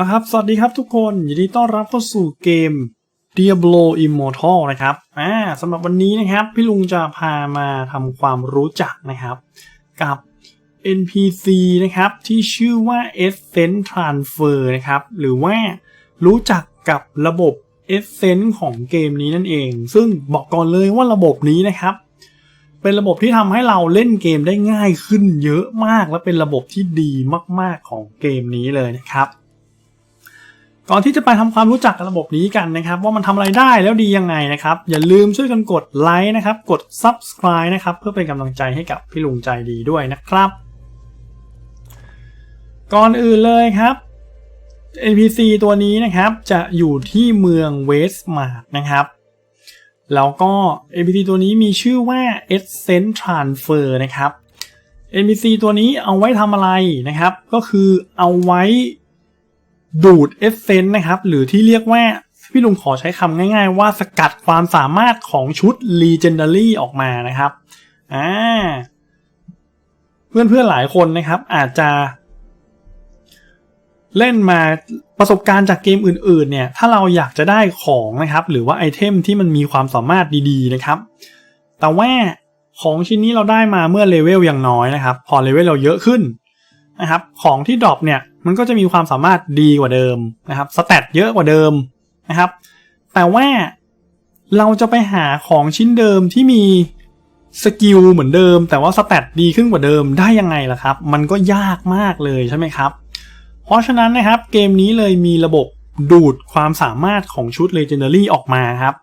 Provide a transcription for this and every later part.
นะครับ สวัสดีครับทุกคน ยินดีต้อนรับเข้าสู่เกม Diablo Immortal นะครับ อ่าสำหรับวันนี้นะครับ พี่ลุงจะพามาทำความรู้จักนะครับ กับ NPC นะครับ ที่ชื่อว่า Essence Transfer นะครับ หรือว่ารู้จักกับระบบ Essence ของเกมนี้นั่นเอง ซึ่งบอกก่อนเลยว่าระบบนี้นะครับ เป็นระบบที่ทำให้เราเล่นเกมได้ง่ายขึ้นเยอะมาก และเป็นระบบที่ดีมาก ๆของเกมนี้เลยนะครับ ก่อนที่จะไปทำความรู้จักกับระบบนี้กันนะครับว่ามันทำอะไรได้แล้วดียังไงนะครับอย่าลืมช่วยกันกดไลค์นะครับกด Subscribe นะครับเพื่อเป็นกำลังใจให้กับพี่ลุงใจดีด้วยนะครับ ก่อนอื่นเลยครับ NPC ตัวนี้นะครับจะอยู่ที่เมืองเวสต์มาร์กนะครับแล้วก็ NPC ตัวนี้มีชื่อว่า Essence Transfer นะครับ NPC ตัวนี้เอาไว้ทำอะไรนะครับ ก็คือเอาไว้ ดูด Essence นะครับ หรือที่เรียกว่าพี่ลุงขอใช้คำง่ายๆ ว่าสกัดความสามารถของชุด Legendary ออกมานะครับอ่าเพื่อนๆหลายคนนะครับ อาจจะเล่นมาประสบการณ์จากเกมอื่นๆ เนี่ย ถ้าเราอยากจะได้ของนะครับ หรือว่าไอเทมที่มันมีความสามารถดีๆนะครับ แต่ว่าของชิ้นนี้เราได้มาเมื่อเลเวลยังน้อยนะครับ พอเลเวลเราเยอะขึ้น นะครับของที่ดรอปเนี่ยมันก็จะมีความสามารถดีกว่าเดิมนะครับสเตตเยอะกว่าเดิมนะครับ แต่ว่าเราจะไปหาของชิ้นเดิมที่มีสกิลเหมือนเดิม แต่ว่าสเตตดีขึ้นกว่าเดิมได้ยังไงล่ะครับ มันก็ยากมากเลยใช่ไหมครับ เพราะฉะนั้นนะครับเกมนี้เลยมีระบบดูดความสามารถของชุด Legendary ออกมาครับ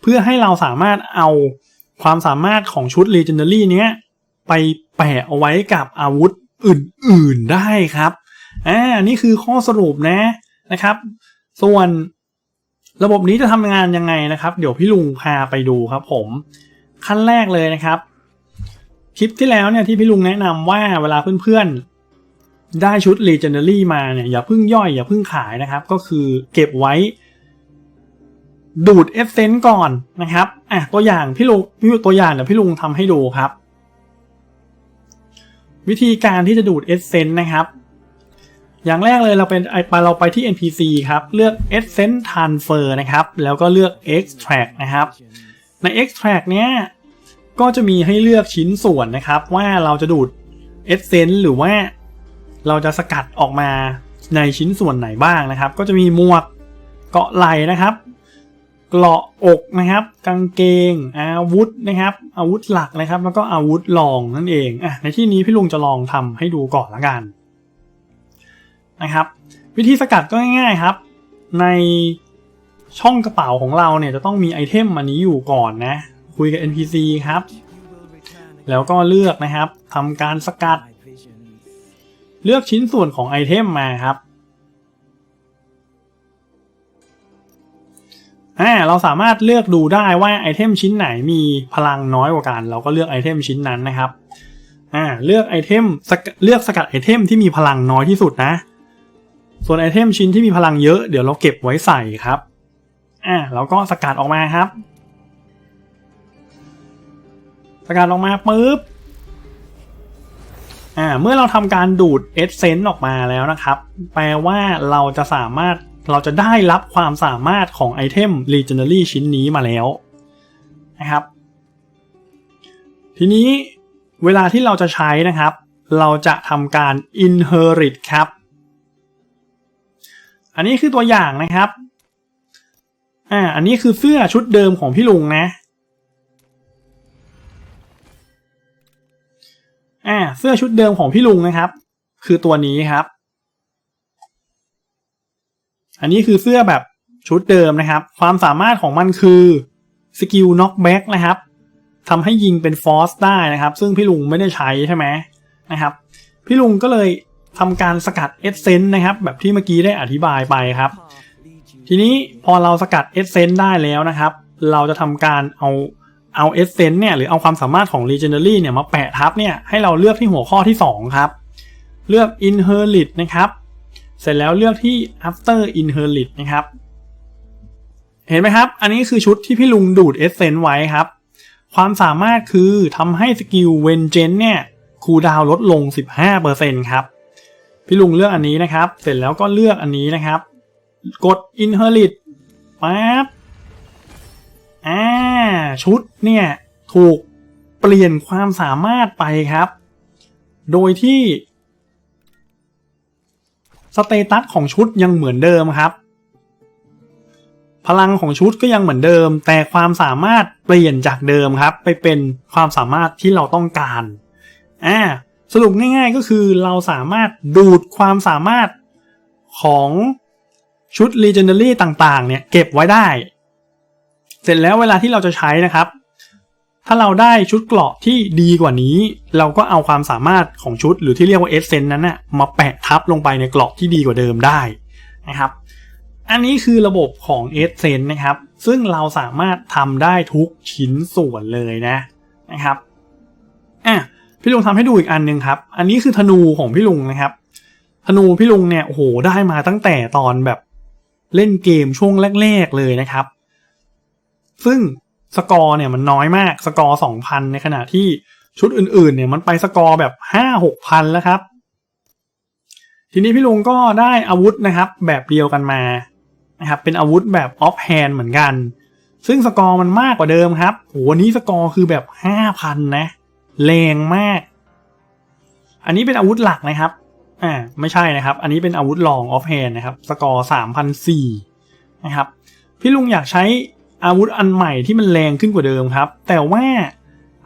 เพื่อให้เราสามารถเอาความสามารถของชุด Legendary เนี้ยไปแปะเอาไว้กับอาวุธ อื่นๆได้ครับอ่านี่คือข้อสรุปนะนะครับ ส่วนระบบนี้จะทำงานยังไงนะครับ เดี๋ยวพี่ลุงพาไปดูครับผม ขั้นแรกเลยนะครับ คลิปที่แล้วเนี่ยที่พี่ลุงแนะนำว่าเวลาเพื่อนๆ ได้ชุด Legendary มาเนี่ยอย่าเพิ่งย่อยอย่าเพิ่งขายนะครับ ก็คือเก็บไว้ดูดเอฟเซนต์ก่อนนะครับอะตัวอย่างพี่ลุงตัวอย่างเดี๋ยวพี่ลุงทำให้ดูครับ วิธีการที่จะดูดเอเซนต์นะครับ อย่างแรกเลยเราเป็นไอปเราไปที่ NPC ครับ เลือก Essence Transfer นะครับ แล้วก็เลือก Extract นะครับ ใน Extract เนี้ยก็จะมีให้เลือกชิ้นส่วนนะครับว่าเราจะดูด Essence หรือว่าเราจะสกัดออกมาในชิ้นส่วนไหนบ้างนะครับ ก็จะมีหมวกเกาะไหลนะครับ เกราะอกนะครับ กางเกง อาวุธนะครับ อาวุธหลักนะครับ แล้วก็อาวุธรองนั่นเองอะในที่นี้พี่ลุงจะลองทำให้ดูก่อนละกันนะครับ วิธีสกัดก็ง่ายๆครับ ในช่องกระเป๋าของเราเนี่ยจะต้องมีไอเทมอันนี้อยู่ก่อนนะ คุยกับ NPC ครับ แล้วก็เลือกนะครับทำการสกัด เลือกชิ้นส่วนของไอเทมมาครับ เราสามารถเลือกดูได้ว่าไอเทมชิ้นไหนมีพลังน้อยกว่ากัน เราก็เลือกไอเทมชิ้นนั้นนะครับอ่าเลือกไอเทมเลือกสกัดไอเทมที่มีพลังน้อยที่สุดนะ ส่วนไอเทมชิ้นที่มีพลังเยอะเดี๋ยวเราเก็บไว้ใส่ครับอ่าเราก็สกัดออกมาครับ สกัดออกมาปุ๊บอ่าเมื่อเราทำการดูดเอเซนต์ออกมาแล้วนะครับ แปลว่าเราจะสามารถ เราจะได้รับความสามารถของไอเทม Legendary ชิ้นนี้มาแล้วนะครับ ทีนี้เวลาที่เราจะใช้นะครับ เราจะทำการ inherit ครับ อันนี้คือตัวอย่างนะครับอ่าอันนี้คือเสื้อชุดเดิมของพี่ลุงนะอ่าเสื้อชุดเดิมของพี่ลุงนะครับ คือตัวนี้ครับ อันนี้คือเสื้อแบบชุดเดิมนะครับ ความสามารถของมันคือสกิลน็อกแบ็กนะครับทำให้ยิงเป็นฟอสได้นะครับ ซึ่งพี่ลุงไม่ได้ใช้ใช่ไหมนะครับ พี่ลุงก็เลยทำการสกัดเอเซนต์นะครับ แบบที่เมื่อกี้ได้อธิบายไปครับ ทีนี้พอเราสกัดเอเซนต์ได้แล้วนะครับ เราจะทำการเอาเอาเอเซนต์เนี่ยหรือเอาความสามารถของ Legendary เนี่ยมาแปะทับเนี่ยให้เราเลือกที่หัวข้อที่ 2 ครับ เลือก Inherit นะครับ เสร็จแล้วเลือกที่ after inherit นะครับ เห็นไหมครับ อันนี้คือชุดที่พี่ลุงดูดเอเซนไว้ครับ ความสามารถคือทำให้สกิลเวนเจนเนี่ยคูลดาวลดลง 15%ครับ พี่ลุงเลือกอันนี้นะครับ เสร็จแล้วก็เลือกอันนี้นะครับ กด inherit ปั๊บอ่าชุดเนี่ยถูกเปลี่ยนความสามารถไปครับ โดยที่ สเตตัสของชุดยังเหมือนเดิมครับ พลังของชุดก็ยังเหมือนเดิม แต่ความสามารถเปลี่ยนจากเดิมครับ ไปเป็นความสามารถที่เราต้องการอ่าสรุปง่ายๆก็คือเราสามารถดูดความสามารถของชุด Legendary ต่างๆ เนี่ย เก็บไว้ได้ เสร็จแล้วเวลาที่เราจะใช้นะครับ ถ้าเราได้ชุดเกราะที่ดีกว่านี้ เราก็เอาความสามารถของชุดหรือที่เรียกว่าเอเซนนั้นนะ่ะมาแปะทับลงไปในเกราะที่ดีกว่าเดิมได้นะครับ อันนี้คือระบบของเอเซนนะครับ ซึ่งเราสามารถทำได้ทุกชิ้นส่วนเลยนะนะครับอะพี่ลุงทำให้ดูอีกอันหนึ่งครับ อันนี้คือธนูของพี่ลุงนะครับ ธนูพี่ลุงเนี่ยโอ้โหได้มาตั้งแต่ตอนแบบเล่นเกมช่วงแรก ๆเลยนะครับ ซึ่ง สกอร์เนี่ยมันน้อยมากสกอร์สองพันในขณะที่ชุดอื่นๆ เนี่ยมันไปสกอร์แบบห้าหกพันแล้วครับ ทีนี้พี่ลุงก็ได้อาวุธนะครับแบบเดียวกันมานะครับเป็นอาวุธแบบออฟแฮนเหมือนกัน ซึ่งสกอร์มันมากกว่าเดิมครับโหวันนี้สกอร์คือแบบห้าพันนะแรงมาก อันนี้เป็นอาวุธหลักนะครับอ่าไม่ใช่นะครับ อันนี้เป็นอาวุธรองออฟแฮนนะครับ สกอร์สามพันสี่นะครับ พี่ลุงอยากใช้ อาวุธอันใหม่ที่มันแรงขึ้นกว่าเดิมครับ แต่ว่า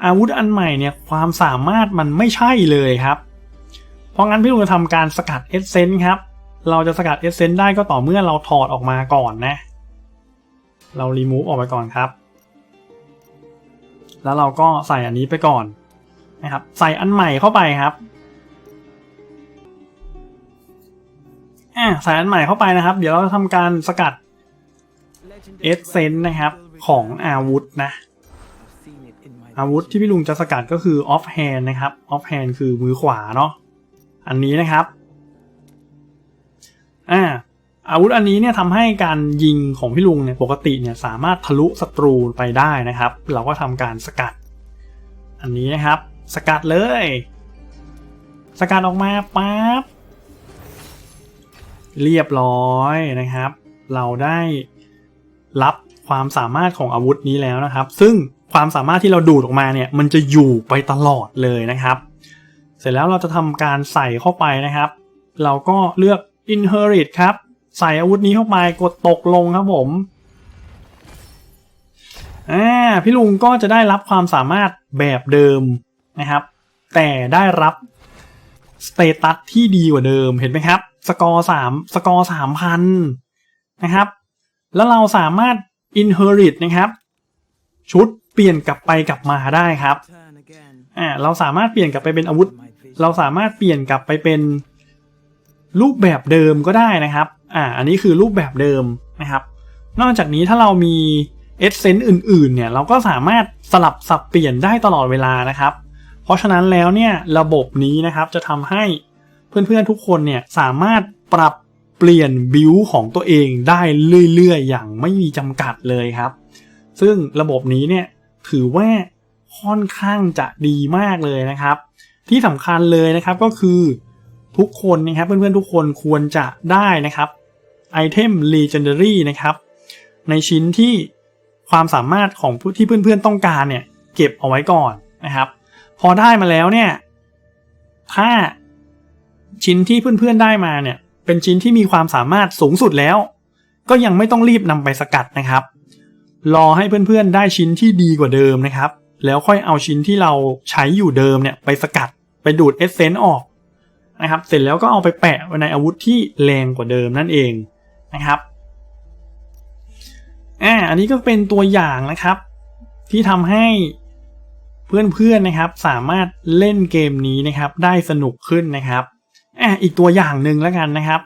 อาวุธอันใหม่เนี่ยความสามารถมันไม่ใช่เลยครับ เพราะงั้นพี่ลุงจะทำการสกัดเอเซนต์ครับ เราจะสกัดเอเซนต์ได้ก็ต่อเมื่อเราถอดออกมาก่อนนะ เรารีมูฟออกไปก่อนครับ แล้วเราก็ใส่อันนี้ไปก่อนนะครับ ใส่อันใหม่เข้าไปครับอ่าใส่อันใหม่เข้าไปนะครับ เดี๋ยวเราจะทำการสกัด เอเซนนะครับของอาวุธนะ อาวุธที่พี่ลุงจะสกัดก็คือออฟแฮนนะครับออฟแฮนคือมือขวาเนาะอันนี้นะครับอ่าอาวุธอันนี้เนี่ยทำให้การยิงของพี่ลุงเนี่ยปกติเนี่ยสามารถทะลุศัตรูไปได้นะครับ เราก็ทำการสกัด อันนี้นะครับ สกัดเลย สกัดออกมาปั๊บเรียบร้อยนะครับ เราได้ รับความสามารถของอาวุธนี้แล้วนะครับ ซึ่งความสามารถที่เราดูดออกมาเนี่ยมันจะอยู่ไปตลอดเลยนะครับ เสร็จแล้วเราจะทำการใส่เข้าไปนะครับ เราก็เลือก inherit ครับ ใส่อาวุธนี้เข้าไปกดตกลงครับผมอ่าพี่ลุงก็จะได้รับความสามารถแบบเดิมนะครับ แต่ได้รับสเตตัสที่ดีกว่าเดิมเห็นไหมครับ สกอร์สามสกอร์สามพันนะครับ แล้วเราสามารถ inherit นะครับ ชุดเปลี่ยนกลับไปกลับมาได้ครับอ่าเราสามารถเปลี่ยนกลับไปเป็นอาวุธ เราสามารถเปลี่ยนกลับไปเป็นรูปแบบเดิมก็ได้นะครับอ่าอันนี้คือรูปแบบเดิมนะครับ นอกจากนี้ถ้าเรามีเอเซนต์อื่นๆเนี่ยเราก็สามารถสลับสับเปลี่ยนได้ตลอดเวลานะครับ เพราะฉะนั้นแล้วเนี่ยระบบนี้นะครับจะทำให้เพื่อนๆทุกคนเนี่ยสามารถปรับ เปลี่ยนบิวของตัวเองได้เรื่อยๆ อย่างไม่มีจำกัดเลยครับ ซึ่งระบบนี้เนี่ยถือว่าค่อนข้างจะดีมากเลยนะครับ ที่สำคัญเลยนะครับก็คือทุกคนนะครับเพื่อนๆทุกคนควรจะได้นะครับไอเทม Legendary นะครับในชิ้นที่ความสามารถของที่เพื่อนๆต้องการเนี่ยเก็บเอาไว้ก่อนนะครับ พอได้มาแล้วเนี่ยถ้าชิ้นที่เพื่อนๆได้มาเนี่ย เป็นชิ้นที่มีความสามารถสูงสุดแล้ว ก็ยังไม่ต้องรีบนำไปสกัดนะครับ รอให้เพื่อนๆได้ชิ้นที่ดีกว่าเดิมนะครับ แล้วค่อยเอาชิ้นที่เราใช้อยู่เดิมเนี่ยไปสกัดไปดูดเอเซนต์ออกนะครับ เสร็จแล้วก็เอาไปแปะไว้ในอาวุธที่แรงกว่าเดิมนั่นเองนะครับอ่าอันนี้ก็เป็นตัวอย่างนะครับ ที่ทำให้เพื่อนๆนะครับ สามารถเล่นเกมนี้นะครับ ได้สนุกขึ้นนะครับ อ่าอีกตัวอย่างหนึ่งแล้วกันนะครับ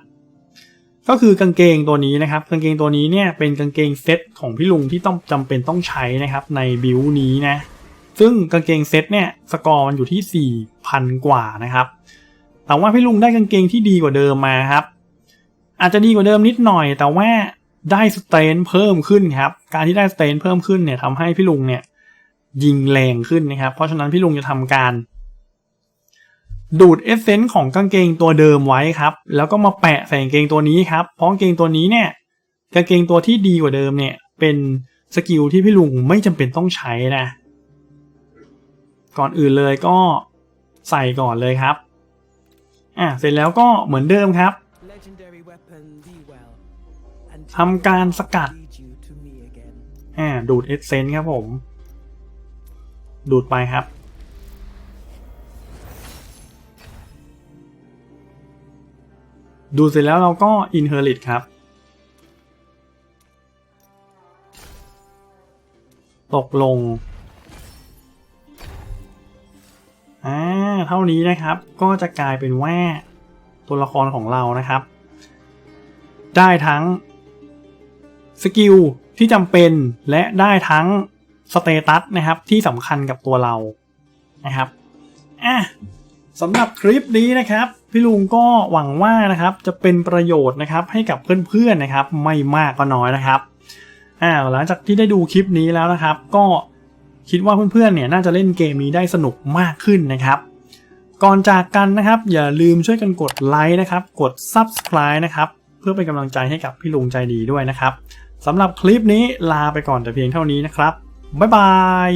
ก็คือกางเกงตัวนี้นะครับ กางเกงตัวนี้เนี่ยเป็นกางเกงเซ็ตของพี่ลุงที่ต้องจำเป็นต้องใช้นะครับในบิวนี้นะซึ่งกางเกงเซ็ตเนี่ยสกอร์มันอยู่ที่ 4,000 กว่านะครับแต่ว่าพี่ลุงได้กางเกงที่ดีกว่าเดิมมาครับ อาจจะดีกว่าเดิมนิดหน่อย แต่ว่าได้สเตนเพิ่มขึ้นครับ การที่ได้สเตนเพิ่มขึ้นเนี่ยทำให้พี่ลุงเนี่ยยิงแรงขึ้นนะครับ เพราะฉะนั้นพี่ลุงจะทำการ ดูดเอเซนส์ของกางเกงตัวเดิมไว้ครับ แล้วก็มาแปะใส่กางเกงตัวนี้ครับ เพราะกางเกงตัวนี้เนี่ยกางเกงตัวที่ดีกว่าเดิมเนี่ยเป็นสกิลที่พี่ลุงไม่จำเป็นต้องใช้นะ ก่อนอื่นเลยก็ใส่ก่อนเลยครับ อะเสร็จแล้วก็เหมือนเดิมครับ Legendary weapon thee well. And ทำการสกัด lead you to me again. อ่าดูดเอเซนส์ครับผม ดูดไปครับ ดูเสร็จแล้วเราก็ inherit ครับ ตกลง อ่า เท่านี้นะครับ ก็จะกลายเป็นว่าตัวละครของเรานะครับ ได้ทั้งสกิลที่จำเป็นและได้ทั้งสเตตัสนะครับที่สำคัญกับตัวเรานะครับ อะสำหรับคลิปนี้นะครับ พี่ลุงก็หวังว่านะครับจะเป็นประโยชน์นะครับให้กับเพื่อนๆนะครับ ไม่มากก็น้อยนะครับอ่าหลังจากที่ได้ดูคลิปนี้แล้วนะครับ ก็คิดว่าเพื่อนๆเนี่ยน่าจะเล่นเกมนี้ได้สนุกมากขึ้นนะครับก่อนจากกันนะครับ อย่าลืมช่วยกันกดไลค์นะครับ กด Subscribe นะครับ เพื่อเป็นกำลังใจให้กับพี่ลุงใจดีด้วยนะครับสำหรับคลิปนี้ลาไปก่อนแต่เพียงเท่านี้นะครับ บ๊ายบาย